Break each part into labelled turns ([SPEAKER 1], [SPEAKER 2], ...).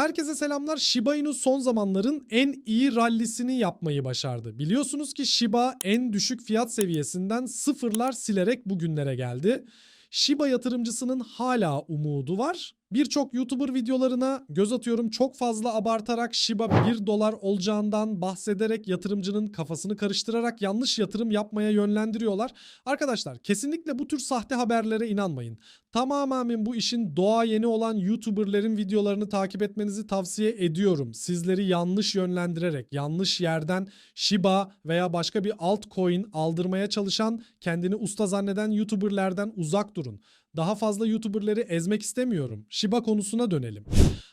[SPEAKER 1] Herkese selamlar. Shiba Inu son zamanların en iyi rallisini yapmayı başardı. Biliyorsunuz ki Shiba en düşük fiyat seviyesinden sıfırlar silerek bugünlere geldi. Shiba yatırımcısının hala umudu var. Birçok YouTuber videolarına göz atıyorum çok fazla abartarak Shiba 1 dolar olacağından bahsederek yatırımcının kafasını karıştırarak yanlış yatırım yapmaya yönlendiriyorlar. Arkadaşlar kesinlikle bu tür sahte haberlere inanmayın. Tamamen bu işin doğa yeni olan YouTuber'lerin videolarını takip etmenizi tavsiye ediyorum. Sizleri yanlış yönlendirerek, yanlış yerden Shiba veya başka bir altcoin aldırmaya çalışan, kendini usta zanneden YouTuber'lerden uzak durun. Daha fazla YouTuber'ları ezmek istemiyorum. Shiba konusuna dönelim.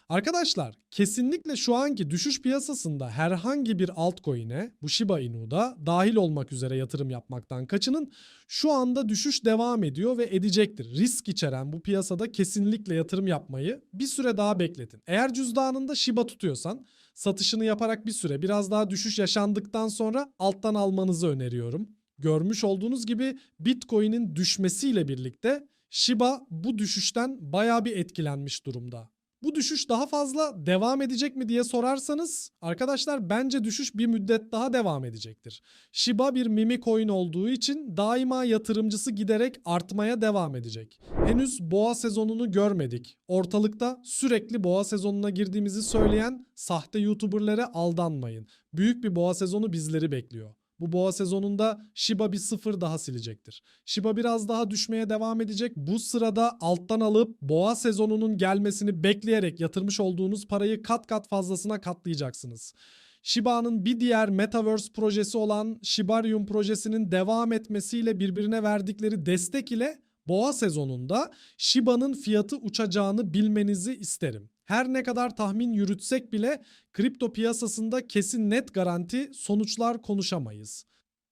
[SPEAKER 1] Arkadaşlar kesinlikle şu anki düşüş piyasasında herhangi bir altcoin'e bu Shiba Inu'da dahil olmak üzere yatırım yapmaktan kaçının. Şu anda düşüş devam ediyor ve edecektir. Risk içeren bu piyasada kesinlikle yatırım yapmayı bir süre daha bekletin. Eğer cüzdanında Shiba tutuyorsan satışını yaparak bir süre biraz daha düşüş yaşandıktan sonra alttan almanızı öneriyorum. Görmüş olduğunuz gibi Bitcoin'in düşmesiyle birlikte Shiba bu düşüşten bayağı bir etkilenmiş durumda. Bu düşüş daha fazla devam edecek mi diye sorarsanız arkadaşlar bence düşüş bir müddet daha devam edecektir. Shiba bir meme coin olduğu için daima yatırımcısı giderek artmaya devam edecek. Henüz boğa sezonunu görmedik. Ortalıkta sürekli boğa sezonuna girdiğimizi söyleyen sahte YouTuber'lara aldanmayın. Büyük bir boğa sezonu bizleri bekliyor. Bu boğa sezonunda Shiba bir sıfır daha silecektir. Shiba biraz daha düşmeye devam edecek. Bu sırada alttan alıp boğa sezonunun gelmesini bekleyerek yatırmış olduğunuz parayı kat kat fazlasına katlayacaksınız. Shiba'nın bir diğer Metaverse projesi olan Shibarium projesinin devam etmesiyle birbirine verdikleri destek ile boğa sezonunda Shiba'nın fiyatı uçacağını bilmenizi isterim. Her ne kadar tahmin yürütsek bile kripto piyasasında kesin net garanti sonuçlar konuşamayız.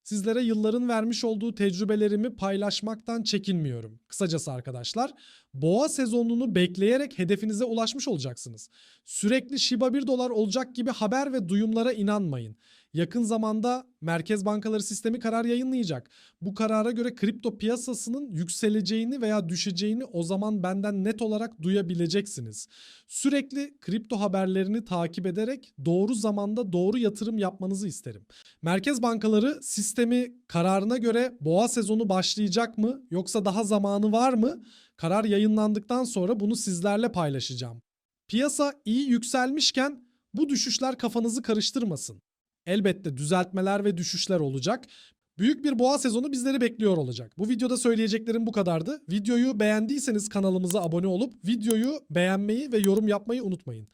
[SPEAKER 1] Sizlere yılların vermiş olduğu tecrübelerimi paylaşmaktan çekinmiyorum. Kısacası arkadaşlar, boğa sezonunu bekleyerek hedefinize ulaşmış olacaksınız. Sürekli Shiba 1 dolar olacak gibi haber ve duyumlara inanmayın. Yakın zamanda merkez bankaları sistemi karar yayınlayacak. Bu karara göre kripto piyasasının yükseleceğini veya düşeceğini o zaman benden net olarak duyabileceksiniz. Sürekli kripto haberlerini takip ederek doğru zamanda doğru yatırım yapmanızı isterim. Merkez bankaları sistemi kararına göre boğa sezonu başlayacak mı yoksa daha zamanı var mı? Karar yayınlandıktan sonra bunu sizlerle paylaşacağım. Piyasa iyi yükselmişken bu düşüşler kafanızı karıştırmasın. Elbette düzeltmeler ve düşüşler olacak. Büyük bir boğa sezonu bizleri bekliyor olacak. Bu videoda söyleyeceklerim bu kadardı. Videoyu beğendiyseniz kanalımıza abone olup videoyu beğenmeyi ve yorum yapmayı unutmayın.